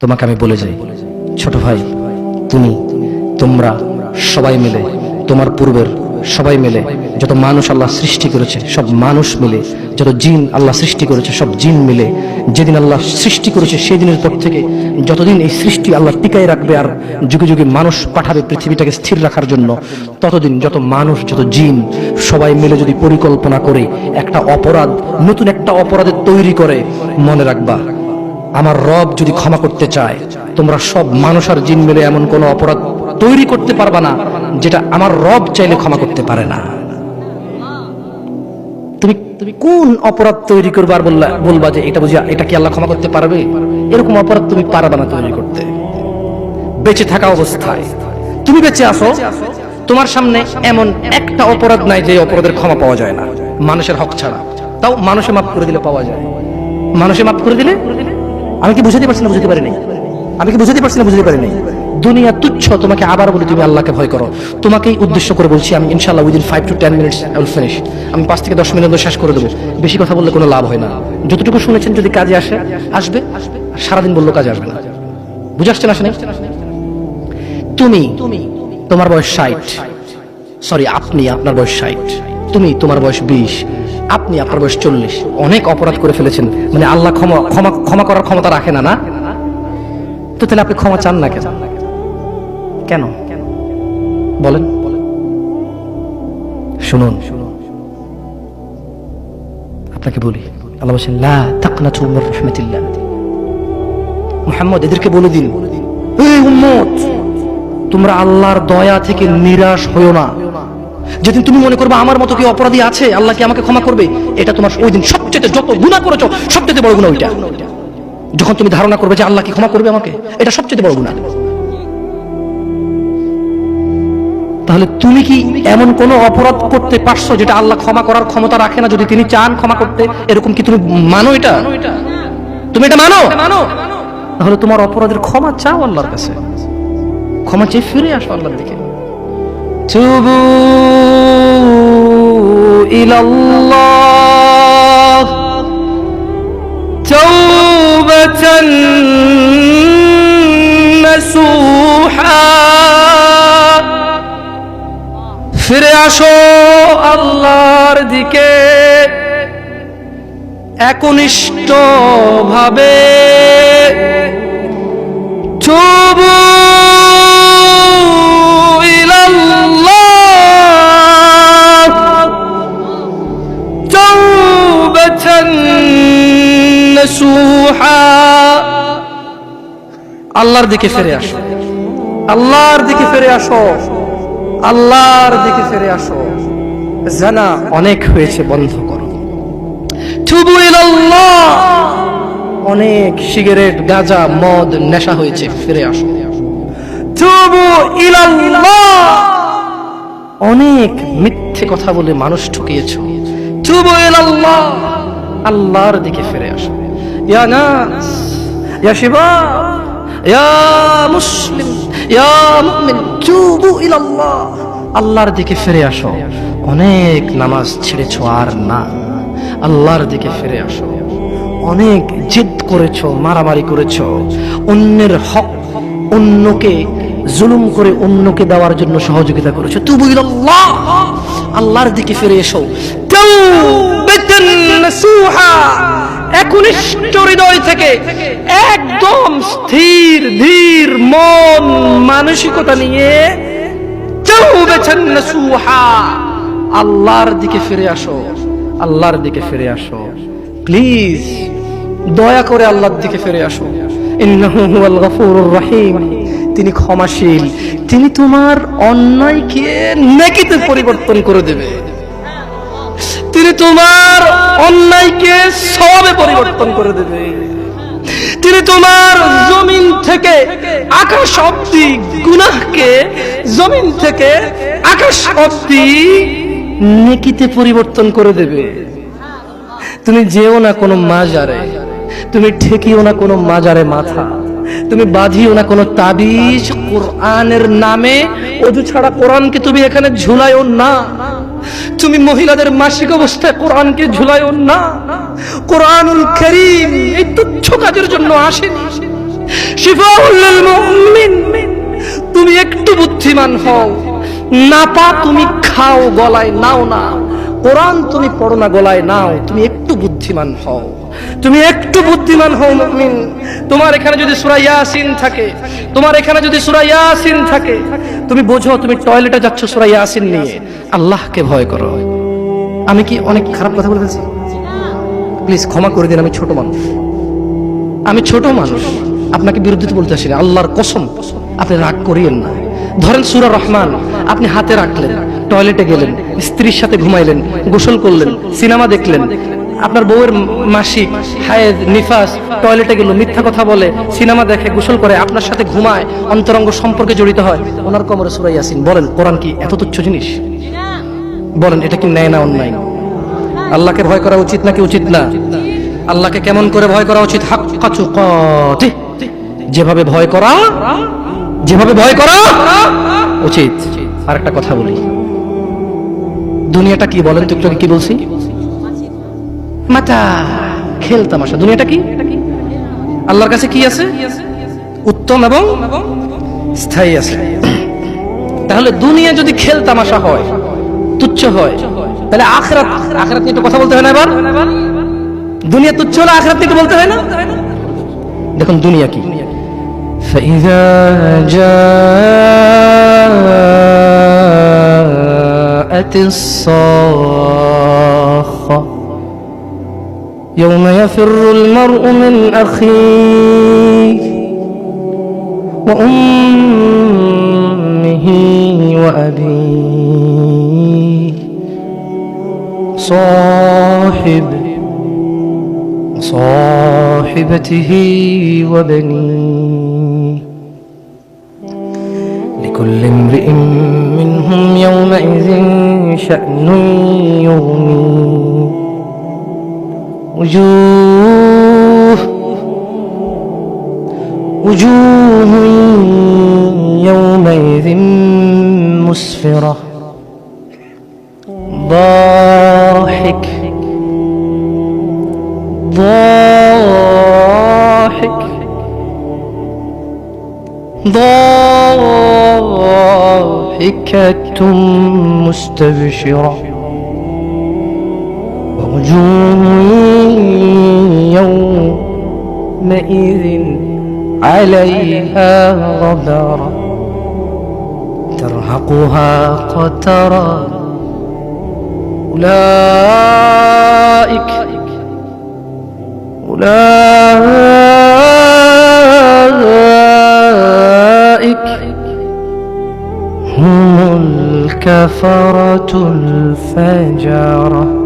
তোমাকে আমি বলে যাই। ছোট ভাই, তুমি, তোমরা সবাই মিলে, তোমার পূর্বের সবাই মিলে, যত মানুষ আল্লাহ সৃষ্টি করেছে, সব মানুষ মিলে, যত জিন আল্লাহ সৃষ্টি করেছে, সব জিন মিলে, যেদিন আল্লাহ সৃষ্টি করেছে সেই দিনের পর থেকে যতদিন এই সৃষ্টি আল্লাহ টিকায় রাখবে আর যুগে যুগে মানুষ পাঠাবে পৃথিবীটাকে স্থির রাখার জন্য, ততদিন যত মানুষ, যত জিন সবাই মিলে যদি পরিকল্পনা করে একটা অপরাধ, নতুন একটা অপরাধের তৈরি করে, মনে রাখবা আমার রব যদি ক্ষমা করতে চায়, তোমরা সব মানুষ আর জিন মিলে এমন কোনো অপরাধ তৈরি করতে পারবা না, যেটা আমার রব চাইলে ক্ষমা করতে পারে না। তুমি তুমি কোন অপরাধ তৈরি করবা আর বললা, বলবা যে এটা বুঝিয়া এটা কি আল্লাহ ক্ষমা করতে পারবে? এরকম অপরাধ তুমি পারবা না তৈরি করতে। বেঁচে থাকা অবস্থায়। তুমি বেঁচে আসো তোমার সামনে এমন একটা অপরাধ নাই যে অপরাধের ক্ষমা পাওয়া যায় না। মানুষের হক ছাড়া। তাও মানুষে মাফ করে দিলে পাওয়া যায়। মানুষে মাফ করে দিলে আমি কি বুঝাতে পারছি না বুঝতে পারিনি? আমি কি বুঝাতে পারছি না বুঝতে পারিনি? দুনিয়া তুচ্ছ, তোমাকে আবার বলি তুমি আল্লাহকে ভয় করো। তোমাকেই উদ্দেশ্য করে বলছি, আমি ইনশাল্লাহ within five to ten minutes I will finish আমি পাঁচ থেকে দশ মিনিট শেষ করে দেবো। বেশি কথা বললে কোনো লাভ হয় না। যতটুকু শুনেছেন যদি কাজে আসে, আসবে। সারাদিন বলল কাজে আসবে না। বুঝে আসছেন না আসে নাই? তুমি তোমার বয়স ষাট। সরি আপনি আপনার বয়স ষাট। তুমি তোমার বয়স বিশ। আপনি আপনার বয়স চল্লিশ। অনেক অপরাধ করে ফেলেছেন। মানে আল্লাহ ক্ষমা ক্ষমা ক্ষমা করার ক্ষমতা রাখে না না? তো তাহলে আপনি ক্ষমা চান না কেন? কেন? বলেন। শুনুন। আপনাকে বলি, আল্লাহ মুহাম্মদ, এদেরকে বলে দিন। তোমরা আল্লাহর দয়া থেকে নিরাশ হইও না। যেদিন তুমি মনে করবে আমার মতো কি অপরাধী আছে, আল্লাহ কি আমাকে ক্ষমা করবে? এটা তোমার ওই দিন সবচেয়ে যত গুণা করেছ সবচেয়ে বড় গুণা ওইটা। যখন তুমি ধারণা করবে যে আল্লাহ কি ক্ষমা করবে আমাকে, এটা সবচেয়ে বড় গুণা তাহলে তুমি কি এমন কোন অপরাধ করতে পারছ যেটা আল্লাহ ক্ষমা করার ক্ষমতা রাখে না? যদি তিনি চান ক্ষমা করতে, এরকম কি তুমি মানো এটা? তুমি এটা মানো? তাহলে তোমার অপরাধের ক্ষমা চাও আল্লাহর কাছে। ক্ষমা চেয়ে ফিরে আসো আল্লাহর দিকে। তুবু ইলাল্লাহ। তাওবাতান নাসুহা। ফিরে আসো আল্লাহর দিকে একনিষ্ঠ ভাবে তবু দিকে ফিরে আসো। আল্লাহর দিকে ফিরে আসো। আল্লাহর দিকে ফিরে আসো। জানা অনেক হয়েছে, বন্ধ করো। অনেক সিগারেট, গাঁজা, মদ, নেশা হয়েছে, ফিরে আসো। অনেক মিথ্যে কথা বলে মানুষ ঠকিয়েছ। আল্লাহর দিকে ফিরে আসো। ইয়া নাস। ইয়া ইয়া আল্লাহর দিকে ফিরে আসো। অনেক নামাজ ছেড়েছ আর না। আল্লাহর দিকে ফিরে আসো। অনেক জিদ করেছ, মারামারি করেছ। অন্যের হক অন্যকে জুলুম করে অন্যকে দেওয়ার জন্য সহযোগিতা করেছ। তুবু ইলাল্লাহ আল্লাহর দিকে ফিরে এসো। একনিষ্ঠ হৃদয় থেকে একদম স্থির, ধীর, মন, মানসিকতা নিয়ে আল্লাহর দিকে ফিরে আসো। আল্লাহর দিকে ফিরে আসো। প্লিজ, দয়া করে আল্লাহর দিকে ফিরে আসো। রহিম। তিনি ক্ষমাশীল। তিনি তোমার অন্যায়কে নেকিতে পরিবর্তন করে দেবে। তিনি তোমার অন্যায়কে সবে পরিবর্তন করে দেবে। তিনি তোমার জমিন থেকে আকাশ অব্দি গুনাহকে জমিন থেকে আকাশ অব্দি নেকিতে পরিবর্তন করে দেবে। তুমি যেও না কোনো মাজারে। তুমি ঠেকিও না কোনো মাজারে মাথা। তুমি বাঁধিও না কোনো তাবিজ কোরআনের নামে। অজু ছাড়া কোরআনকে তুমি এখানে ঝুলাইও না। তুমি মহিলাদের মাসিক অবস্থায় কোরআনকে ঝুলাইও না। কোরআনুল করিম এই তুচ্ছ কাজের জন্য আসেনি। তুমি একটু বুদ্ধিমান হও। না পা তুমি খাও গলায়, নাও না। কোরআন তুমি পড়ো না গলায়, নাও। তুমি একটু বুদ্ধিমান হও। তুমি একটু বুদ্ধিমান হও মুমিন। তোমার এখানে যদি সূরা ইয়াসিন থাকে, তোমার এখানে যদি সূরা ইয়াসিন থাকে, তুমি বোঝো তুমি টয়লেটে যাচ্ছ সূরা ইয়াসিন নিয়ে। আল্লাহকে ভয় করো। আমি কি অনেক খারাপ কথা বলে ফেলছি? প্লিজ ক্ষমা করে দিন, আমি ছোট মানুষ। আমি ছোট মানুষ, আপনাকে বিরুদ্ধে বলতে আসিনি। আল্লাহর কসম, আপনি রাগ করিয়েন না। ধরেন সুরা রহমান, আপনি হাতে রাখলেন, টয়লেটে গেলেন, স্ত্রীর সাথে ঘুমাইলেন, গোসল করলেন, সিনেমা দেখলেন আপনার বউয়ের মাসিক হায়েদ, নিফাস, টয়লেটে গেল, মিথ্যা কথা বলে, সিনেমা দেখে, গোসল করে, আপনার সাথে ঘুমায়, অন্তরঙ্গ সম্পর্কে জড়িত হয়। ওনার কোমরে সুরাই আসিন বলেন, কোরআন কি এত তুচ্ছ জিনিস? বলেন, এটা কি ন্যায় না অন্যায়? আল্লাহকে ভয় করা উচিত নাকি উচিত না? আল্লাহকে কেমন করে ভয় করা উচিত? যেভাবে ভয় করা, যেভাবে ভয় করা উচিত। আর একটা কথা বলি। দুনিয়াটা কি বলেন? তো কি বলছি? মাতা খেল তামাশা দুনিয়াটা কি আল্লাহর কাছে কি আছে উত্তম এবং স্থায়ী আছে তাহলে দুনিয়া যদি খেল তামাশা হয় তুচ্ছ হয় তাহলে আখরাত আখরাত নিয়ে একটু কথা বলতে হয় না এবার দুনিয়া তুচ্ছ হলে আখরাত নিয়ে একটু বলতে হয় না দেখুন দুনিয়া কি فإذا جاءت الصاخة يوم يفر المرء من أخيه وأمه وأبيه. صاحب صاحبته وبنيه. لكل امرئ منهم يومئذ شأن يغنيه. وجوه وجوه يومئذ مسفرة. ضاحك ضاحك ضاحكة مستبشرة. ووجوه يومئذ عليها غبرة. ترهقها قترة. أولئك أولئك هم الكفرة الفجرة.